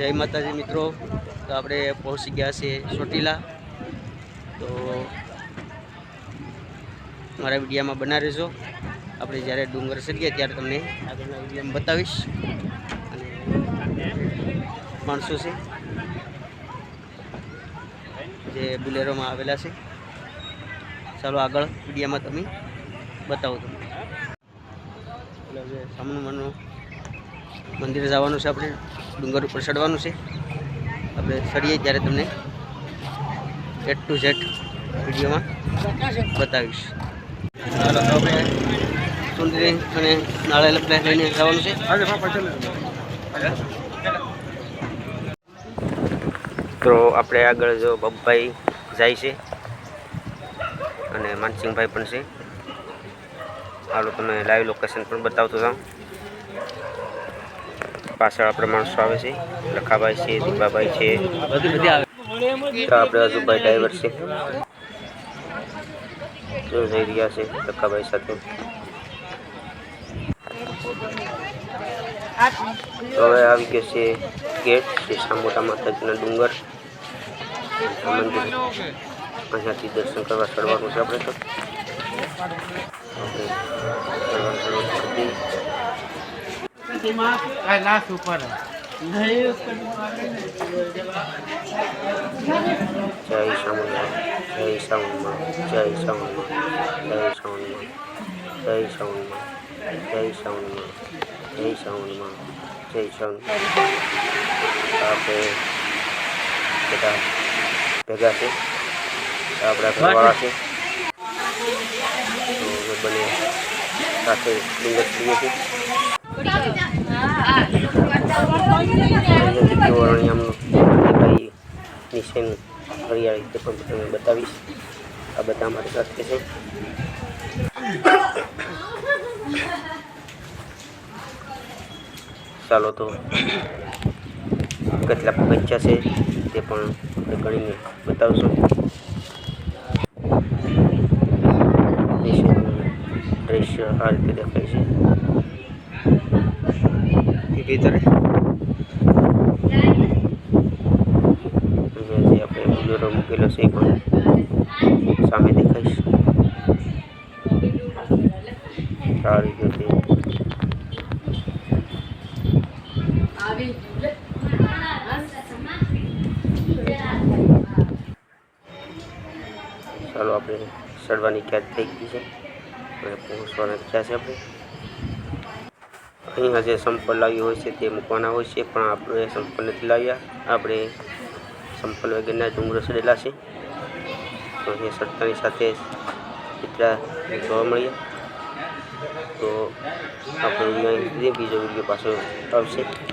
જય માતાજી મિત્રો. તો આપણે પહોંચી ગયા છીએ ચોટીલા. તો મારા વિડીયામાં બના રહેજો. આપણે જ્યારે ડુંગર સરીએ ત્યારે તમને આગળના વિડીયોમાં બતાવીશ. અને માણસો છે જે બુલેરોમાં આવેલા છે. ચાલો આગળ વિડીયામાં તમે બતાવો તમને. સામનું સામનું મંદિરે જવાનું છે આપણે ડુંગર ઉપર ચડવાનું છે. આપણે ચડીએ ત્યારે તમને એટ ટુ ઝેડ વિડીયોમાં બતાવીશ. ચાલો આપણે સુંદરી અને નાળિયેર આપણે લઈને જવાનું છે. તો આપણે આગળ જો બબ્બાઈ જાય છે અને માનસિંહભાઈ પણ છે. હાલો તમે લાઈવ લોકેશન પણ બતાવતો જાઉં. પાછળ આપણે આવે છે. લખાભાઈ છે, દીપાભાઈ છે. આપણે હજુભાઈ ડ્રાઈવર છે. જઈ રહ્યા છે લખાભાઈ સાથે. હવે આવી ગયો છે ગેટ, શ્રી સામોટા માતાજીના ડુંગર. મંદિર અહીંયાથી દર્શન કરવા ચડવાનું છે આપણે તો. આપણે કૈલાસ ઉપર. જય શામુમાં જય શામુમાં જય શામુમાં જય શામુમાં જય શામુમાં જય શામુમાં જય શામુમાં જય શામુમાં આપણે બધા ભેગા છે આપણા ઘરવાળા છે દેખાઈ નિશાન હરિયાળી તે પણ તમને બતાવીશ આ બધા અમારી સાથે છે ચાલો તો કેટલા પગથિયા છે તે પણ આપણે ગણીને બતાવશું. દ્રશ્ય આ રીતે દેખાય અહીંયા આપણે બુલેરો મૂકેલો છે પણ સામે દેખાઈશ. સારી રીતે. ચાલો આપણે ચડવાની ક્યાદ થઈ ગઈ છે. અને પહોંચવાના થયા છે આપણે. અહીંયા જે સંપલ લાવ્યું હોય છે તે મૂકવાના હોય છે, પણ આપણે સંપલ નથી લાવ્યા. આપણે સંપલ વગેરેના ડુંગરો સડેલા છે. તો અહીંયા સડતાની સાથે ચિત્રા જોવા મળ્યા. તો આપણે બીજો વીડિયો પાછો આવશે.